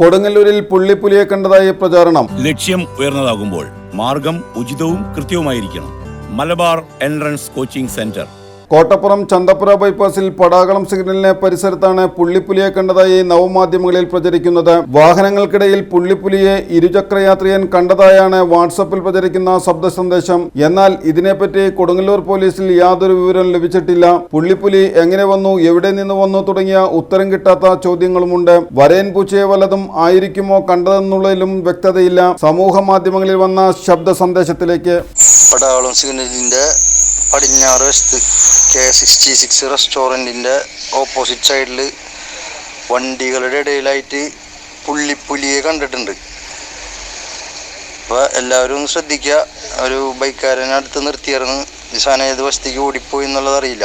കൊടുങ്ങല്ലൂരിൽ പുള്ളിപ്പുലിയെ കണ്ടതായി പ്രചാരണം. ലക്ഷ്യം ഉയർന്നതാകുമ്പോൾ മാർഗം ഉചിതവും കൃത്യവുമായിരിക്കണം. Malabar entrance coaching centre. Kottappuram Chanthappura ബൈപ്പാസിൽ Padakalam സിഗ്നലിനെ പരിസരത്താണ് പുള്ളിപ്പുലിയെ കണ്ടതായി നവമാധ്യമങ്ങളിൽ പ്രചരിക്കുന്നത്. വാഹനങ്ങൾക്കിടയിൽ പുള്ളിപ്പുലിയെ ഇരുചക്രയാത്രികൻ കണ്ടതായാണ് വാട്സപ്പിൽ പ്രചരിക്കുന്ന ശബ്ദ സന്ദേശം. എന്നാൽ ഇതിനെപ്പറ്റി കൊടുങ്ങല്ലൂർ പോലീസിൽ യാതൊരു വിവരം ലഭിച്ചിട്ടില്ല. പുള്ളിപ്പുലി എങ്ങനെ വന്നു എവിടെ നിന്ന് വന്നു തുടങ്ങിയ ഉത്തരം കിട്ടാത്ത ചോദ്യങ്ങളുമുണ്ട്. വരയൻ പൂച്ചയെ വല്ലതും ആയിരിക്കുമോ കണ്ടതെന്നുള്ളതിലും വ്യക്തതയില്ല. സമൂഹ മാധ്യമങ്ങളിൽ വന്ന ശബ്ദ സന്ദേശത്തിലേക്ക്. പടാളം സിഗ്നലിന്റെ പടിഞ്ഞാറ് വശത്ത് കെ സിക്സ്റ്റി സിക്സ് റെസ്റ്റോറന്റിന്റെ ഓപ്പോസിറ്റ് സൈഡിൽ വണ്ടികളുടെ ഇടയിലായിട്ട് പുള്ളിപ്പുലിയെ കണ്ടിട്ടുണ്ട്. അപ്പോൾ എല്ലാവരും ഒന്ന് ശ്രദ്ധിക്കുക. ഒരു ബൈക്കാരനെ അടുത്ത് നിർത്തിയായിരുന്നു. ഈ സാധനം ഏത് വശത്തേക്ക് ഓടിപ്പോയി എന്നുള്ളത് അറിയില്ല.